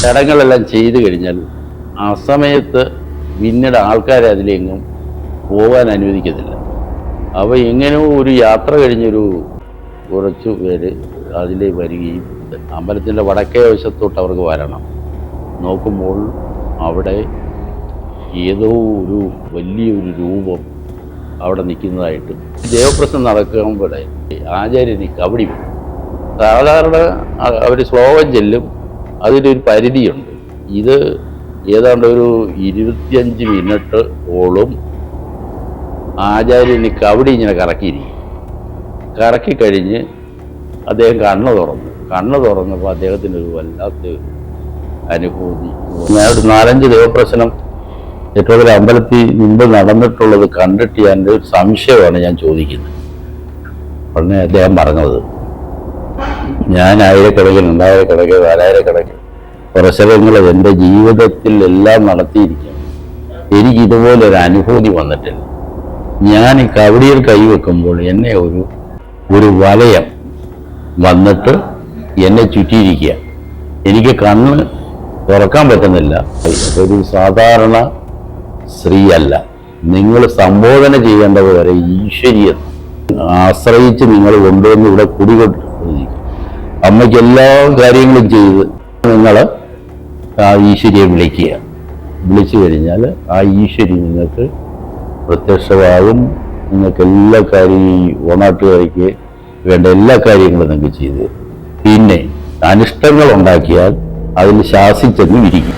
ചടങ്ങുകളെല്ലാം ചെയ്തു കഴിഞ്ഞാൽ ആ സമയത്ത് പിന്നീട് ആൾക്കാരെ അതിലെങ്ങും പോകാൻ അനുവദിക്കത്തില്ല അപ്പോൾ എങ്ങനെയോ ഒരു യാത്ര കഴിഞ്ഞൊരു കുറച്ചു പേര് അതിലെ വരികയും അമ്പലത്തിന്റെ വടക്കേ വശത്തോട്ട് അവർക്ക് വരണം നോക്കുമ്പോൾ അവിടെ ഏതോ ഒരു വലിയൊരു രൂപം അവിടെ നിൽക്കുന്നതായിട്ട് ദേവപ്രശ്നം നടക്കുമ്പോഴേ ആചാര്യന് കബടി. സാധാരണ അവർ ശ്ലോകം ചെല്ലും അതിലൊരു പരിധിയുണ്ട്. ഇത് ഏതാണ്ട് ഒരു ഇരുപത്തിയഞ്ച് മിനിറ്റ് ഓളും ആചാര്യന് കവിടി ഇങ്ങനെ കറക്കിയിരിക്കും. കറക്കി കഴിഞ്ഞ് അദ്ദേഹം കണ്ണ് തുറന്നു. കണ്ണ് തുറന്നപ്പോൾ അദ്ദേഹത്തിന് ഒരു വല്ലാത്ത അനുഭൂതി. ഞാൻ ഒരു നാലഞ്ച് ദേവപ്രശ്നം ഏറ്റവും അമ്പലത്തിൽ മുമ്പ് നടന്നിട്ടുള്ളത് കണ്ടിട്ട് ഞാൻ ഒരു സംശയമാണ് ഞാൻ ചോദിക്കുന്നത്. ഉടനെ അദ്ദേഹം പറഞ്ഞത് ഞാൻ ആയിരക്കണക്കിന് രണ്ടായിരക്കണക്ക് നാലായിരക്കണക്കിന് പ്രസവങ്ങൾ എന്റെ ജീവിതത്തിൽ എല്ലാം നടത്തിയിരിക്കുന്നു. എനിക്ക് ഇതുപോലെ ഒരു അനുഭൂതി വന്നിട്ടില്ല. ഞാൻ ഈ കവടിയിൽ കൈവെക്കുമ്പോൾ എന്നെ ഒരു ഒരു വലയം വന്നിട്ട് എന്നെ ചുറ്റിയിരിക്കുക. എനിക്ക് കണ്ണ് തുറക്കാൻ പറ്റുന്നില്ല. ഒരു സാധാരണ സ്ത്രീയല്ല. നിങ്ങൾ സംബോധന ചെയ്യേണ്ടത് വരെ ഈശ്വരീയ ആശ്രയിച്ച് നിങ്ങൾ കൊണ്ടുവന്ന് ഇവിടെ കുടികൊണ്ടിരിക്കും അമ്മയ്ക്ക് എല്ലാ കാര്യങ്ങളും ചെയ്ത് നിങ്ങൾ ആ ഈശ്വരിയെ വിളിക്കുക. വിളിച്ചു കഴിഞ്ഞാൽ ആ ഈശ്വരി നിങ്ങൾക്ക് പ്രത്യക്ഷമാകും. നിങ്ങൾക്ക് എല്ലാ കാര്യവും ഈ ഓണാട്ടുകാരിക്ക് വേണ്ട എല്ലാ കാര്യങ്ങളും നിങ്ങൾക്ക് ചെയ്തു പിന്നെ അനിഷ്ടങ്ങൾ ഉണ്ടാക്കിയാൽ അതിൽ ശാസിച്ചെന്ന് ഇരിക്കുക